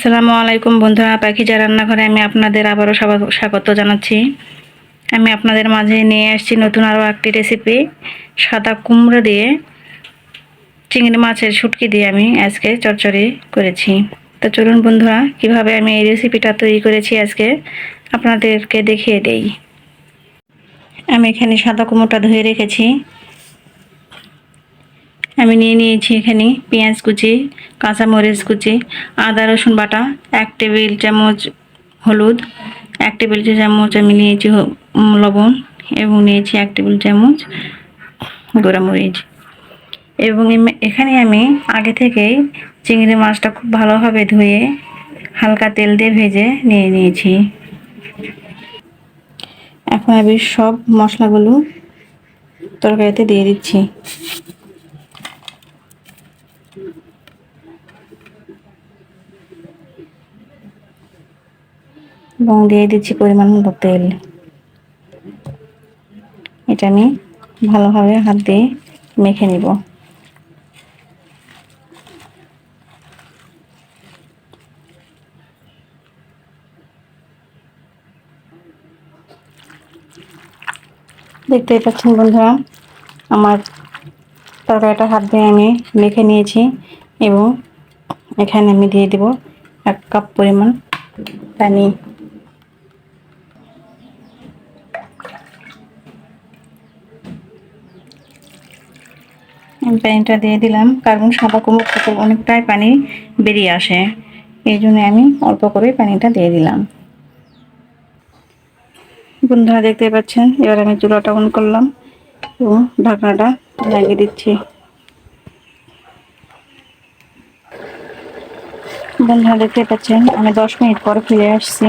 আসসালামু আলাইকুম বন্ধুরা, পাখিজা রান্নাঘরে আমি আপনাদের আবারও স্বাগত- জানাচ্ছি। আমি আপনাদের মাঝে নিয়ে আসছি নতুন আরও একটি রেসিপি, সাদা কুমড়ো দিয়ে, চিংড়ি মাছের শুটকি দিয়ে আমি আজকে চচ্চড়ি করেছি। তো চলুন বন্ধুরা, কীভাবে আমি এই রেসিপিটা তৈরি করেছি আজকে আপনাদেরকে দেখিয়ে দেই। আমি এখানে সাদা কুমড়োটা ধুয়ে রেখেছি। আমি নিয়ে নিয়েছি এখানে পেঁয়াজ কুচি, কাঁচামরিচ কুচি, আদা, রসুন বাটা, এক টেবিল চামচ হলুদ, এক টেবিল চামচ আমি নিয়েছি লবণ এবং নিয়েছি এক টেবিল চামচ গোড়া মরিচ এবং এখানে আমি আগে থেকেই চিংড়ি মাছটা খুব ভালোভাবে ধুয়ে হালকা তেল দিয়ে ভেজে নিয়ে নিয়েছি। এখন আমি সব মশলাগুলো তরকারিতে দিয়ে দিচ্ছি। এবং দিয়ে দিচ্ছি পরিমাণ মতো তেল। এটা আমি ভালোভাবে হাত দিয়ে মেখে নিব। দেখতেই পাচ্ছেন বন্ধুরা, আমার তরকারিটা হাত দিয়ে আমি মেখে নিয়েছি এবং এখানে আমি দিয়ে দেব এক কাপ পরিমাণ পানি আমি পানিটা দিয়ে দিলাম। কারণ সাদা কুমড়ো থেকে অনেকটাই পানি বেরিয়ে আসে। এই জন্য আমি অল্প করে পানিটা দিয়ে দিলাম। বন্ধুরা, দেখতে পাচ্ছেন? এবার আমি চুলাটা অন করলাম এবং ঢাকনাটা লাগিয়ে দিচ্ছি। বন্ধুরা, দেখতে পাচ্ছেন? আমি দশ মিনিট পর ফিরে আসছি।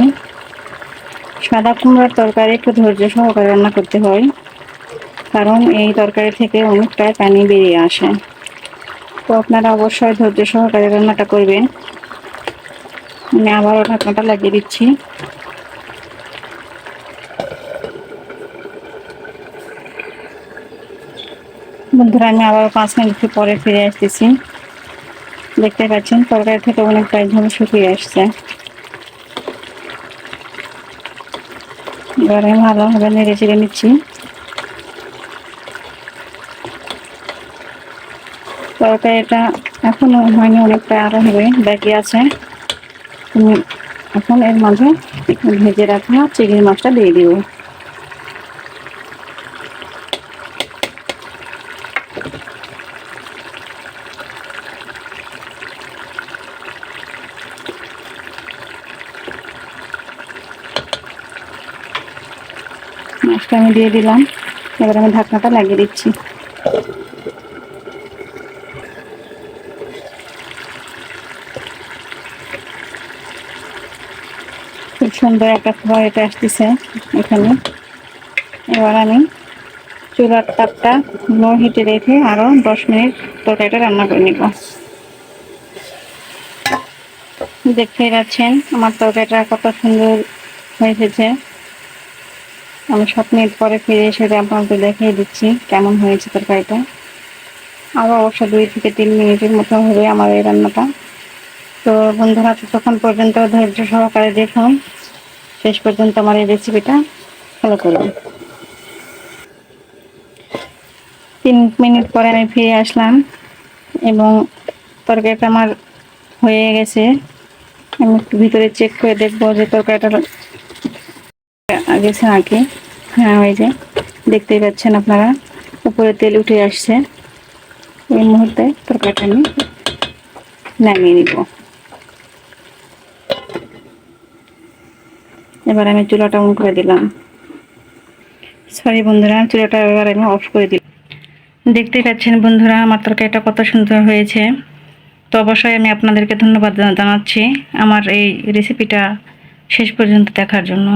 সাদা কুমড়োর তরকারি একটু ধৈর্য সহকারে রান্না করতে হয়। কারণ এই তরকারি থেকে অনেকটাই পানি বেরিয়ে আসে। তো আপনারা অবশ্যই ধৈর্য সহকারে রান্নাটা করবেন। আমি আবারও ঢাকনাটা লাগিয়ে দিচ্ছি। বন্ধুরা, আমি আবার পাঁচ মিনিট পরে ফিরে আসতেছি। দেখতে পাচ্ছেন, তরকারি থেকে অনেকটাই ঝোল শুকিয়ে আসছে। এবার ভালোভাবে নেড়ে চেড়ে নিচ্ছি। তরকারিটা এখনও হয়নি, অনেকটা আরও হবে, বাকি আছে। তুমি এখন এর মাঝে ভেজে রাখা চিংড়ি মাছটা দিয়ে দিব মাছটা আমি দিয়ে দিলাম, এবার আমি ঢাকনাটা লাগিয়ে দিচ্ছি। খুব সুন্দর একটা খাবার এটা আসতেছে এখানে। এবার আমি চুলার তাপটা লো হিটে রেখে আরও দশ মিনিট তরকারিটা রান্না করে নিব। দেখতে পাচ্ছেন, আমার তরকারিটা কত সুন্দর হয়ে এসেছে। আমি সাত মিনিট পরে ফিরে এসে আপনাদের দেখিয়ে দিচ্ছি কেমন হয়েছে তরকারিটা। আরও অবশ্য দুই থেকে তিন মিনিটের মতো হবে আমার এই রান্নাটা। তো বন্ধুরা, ততক্ষণ পর্যন্ত ধৈর্য সহকারে দেখুন। শেষ পর্যন্ত আমার এই রেসিপিটা ফলো করুন। তিন মিনিট পরে আমি ফিরে আসলাম এবং তরকারিটা আমার হয়ে গেছে। আমি একটু ভিতরে চেক করে দেখব যে তরকারিটা গেছে নাকি। হ্যাঁ ওই যে দেখতেই পাচ্ছেন আপনারা, উপরে তেল উঠে আসছে। এই মুহূর্তে তরকারিটা আমি নামিয়ে নিব। এবার আমি চুলাটা অন করে দিলাম। সরি বন্ধুরা, চুলাটা এবার আমি অফ করে দিলাম। দেখতে পাচ্ছেন বন্ধুরা, আমার তরকারিটা কত সুন্দর হয়েছে। তো অবশ্যই আমি আপনাদেরকে ধন্যবাদ জানাচ্ছি আমার এই রেসিপিটা শেষ পর্যন্ত দেখার জন্য।